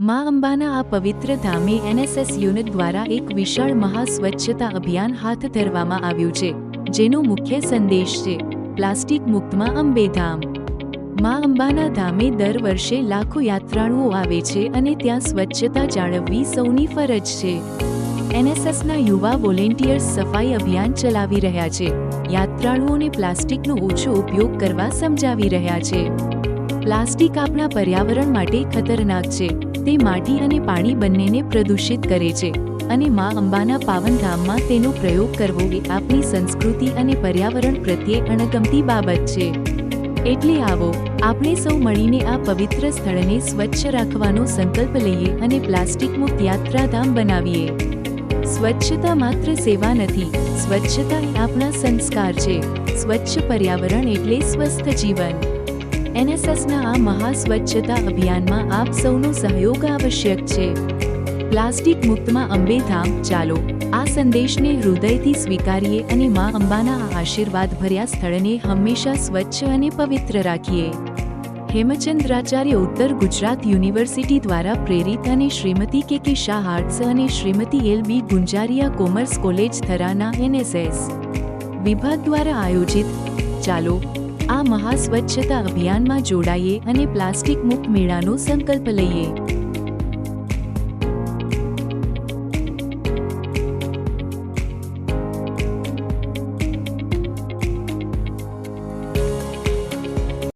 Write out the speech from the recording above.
મા અંબાના આ પવિત્ર ધામે એનએસએસ યુનિટ દ્વારા એક વિશાળ મહાસ્વચ્છતા અભિયાન હાથ ધરવામાં આવ્યું છે, જેનો મુખ્ય સંદેશ છે, પ્લાસ્ટિક મુક્તમાં અંબે ધામ મા અંબાના ધામે દર વર્ષે લાખો યાત્રાળુઓ આવે છે અને ત્યાં સ્વચ્છતા જાળવવી સૌની ફરજ છે. એનએસએસના યુવા વોલેન્ટિયર્સ સફાઈ અભિયાન ચલાવી રહ્યા છે, યાત્રાળુઓને પ્લાસ્ટિકનો ઓછો ઉપયોગ કરવા સમજાવી રહ્યા છે. પ્લાસ્ટિક આપણા પર્યાવરણ માટે ખતરનાક છે. તે માટી અને પાણી બંનેને પ્રદૂષિત કરે છે. અને મા અંબાના પાવનધામમાં તેનો પ્રયોગ કરવો એ આપણી સંસ્કૃતિ અને પર્યાવરણ પ્રત્યે અણગમતી બાબત છે. એટલે આવો, આપણે સૌ મળીને આ પવિત્ર સ્થળને સ્વચ્છ રાખવાનો સંકલ્પ લઈએ અને પ્લાસ્ટિક મુક્ત યાત્રાધામ બનાવીએ. સ્વચ્છતા માત્ર સેવા નથી, સ્વચ્છતા એ આપણા સંસ્કાર છે. સ્વચ્છ પર્યાવરણ એટલે સ્વસ્થ જીવન. એનએસએસના આ મહા સ્વચ્છતા અભિયાનમાં આપ સૌનો સહયોગ આવશ્યક છે. પ્લાસ્ટિક મુક્તમાં અંબે ધામ ચાલો. આ સંદેશને હૃદયથી સ્વીકારીએ અને મા અંબાના આ આશીર્વાદ ભર્યા સ્થળને હંમેશા સ્વચ્છ અને પવિત્ર રાખીએ. હેમચંદ્રાચાર્ય ઉત્તર ગુજરાત યુનિવર્સિટી દ્વારા પ્રેરિત અને શ્રીમતી કે કે શાહ આર્ટ્સ અને Shrimati L B Gunjariya commerce college થરાના NSS વિભાગ દ્વારા આયોજિત, ચાલો. આ મહા સ્વચ્છતા અભિયાનમાં જોડાઈએ અને પ્લાસ્ટિક મુક્ત મેળાનો સંકલ્પ લઈએ.